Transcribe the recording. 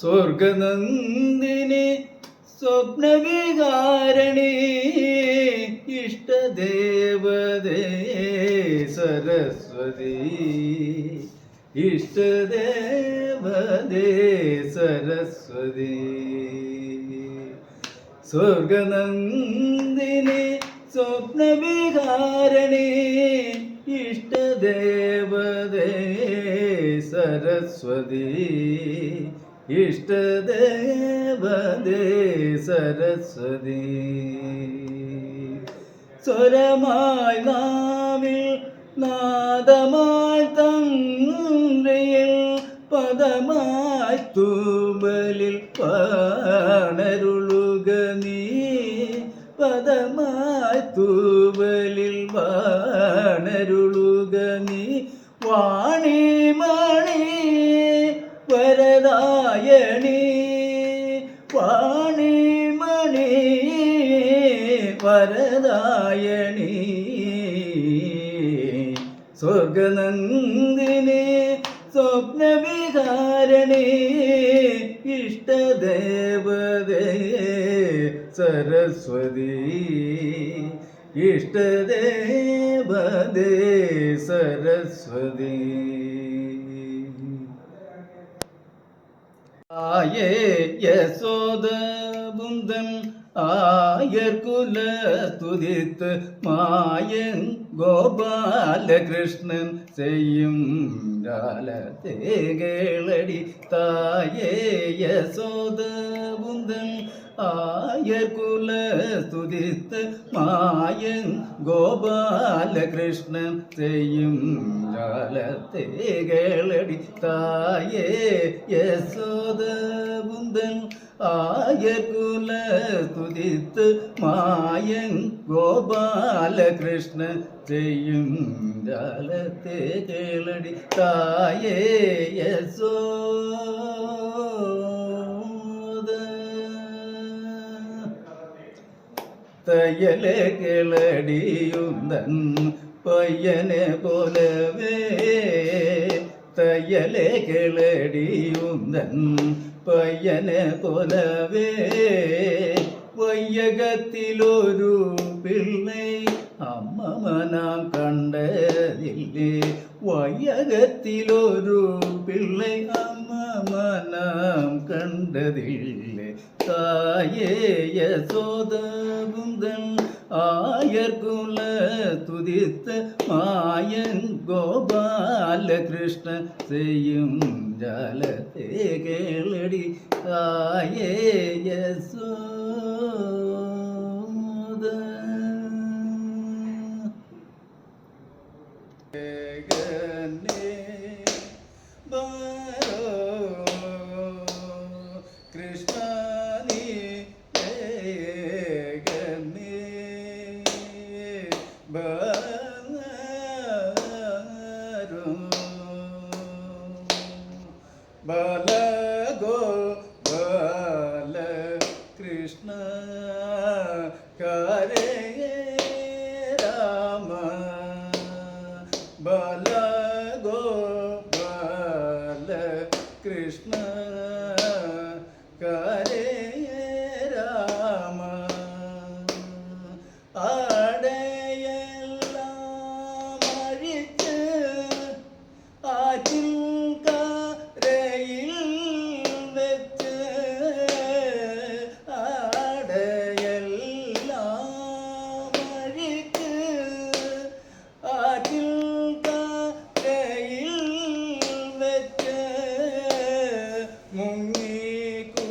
സ്വർഗനന്ദിനി സ്വപ്നവികാരണി ഇഷ്ടദേവതേ സരസ്വതി. ഇഷ്ടദേവതേ സരസ്വതി. സ്വർഗനന്ദിനി സ്വപ്നവികാരണി ഇഷ്ടദേവതേ സരസ്വതി ഇഷ്ടദേവദേ സരസ്വതി. സ്വരമായി നാവിൽ നാദമായി തന്ത്രയിൽ പദമായി തൂമലിൽ പാണരുളുക നീ. പദമായി തൂവലിൽ വാണരുളുക നീ. വാണിമണി വരദായണി. വാണിമണി വരദായണി. സ്വർഗനന്ദിനി സ്വപ്നവികാരണി ഇഷ്ടദേവതേ സരസ്വതി. ഇഷ്ടദേവതേ സരസ്വതി. ആയേ യശോദബുന്ദൻ ആയർകുല സ്തുതിത്ത് മായൻ ഗോപാലകൃഷ്ണൻ ചെയ്യും ജാലത്തേകളടി തായേ യശോദബുന്ദൻ ആയർകുല സ്തുതിത്ത് മായൻ ഗോപാലകൃഷ്ണൻ ചെയ്യും ജാലത്തേകളടി തായേ യശോദബുന്ദൻ ആയകുല തുതിത്ത് മായൻ ഗോപാലകൃഷ്ണ ചെയ്യും ജാലത്തെ കേളടി തായേ യശോദ തയ്യലെ കിളടിയുന്തൻ പയ്യനെ പോലവേ തയ്യലെ കിളടിയുന്തൻ പയ്യനെ പോലവേ വയ്യകത്തിലൊരു പിള്ളை അമ്മമനാം കണ്ടതില്ലേ വയ്യകത്തിലൊരു പിള്ളை അമ്മമനാം കണ്ടതില്ലേ? തായേയ യശോദബുന്ദൻ ആയർകുല തുതിത്ത മായൻ ഗോപാലകൃഷ്ണ ചെയ്യും ജാലത്തെ കേളടി. തായേയ സോദ ഗഗനേ ബാരോ ബല കൃഷ്ണ കരേ രാമ ബാല Chico.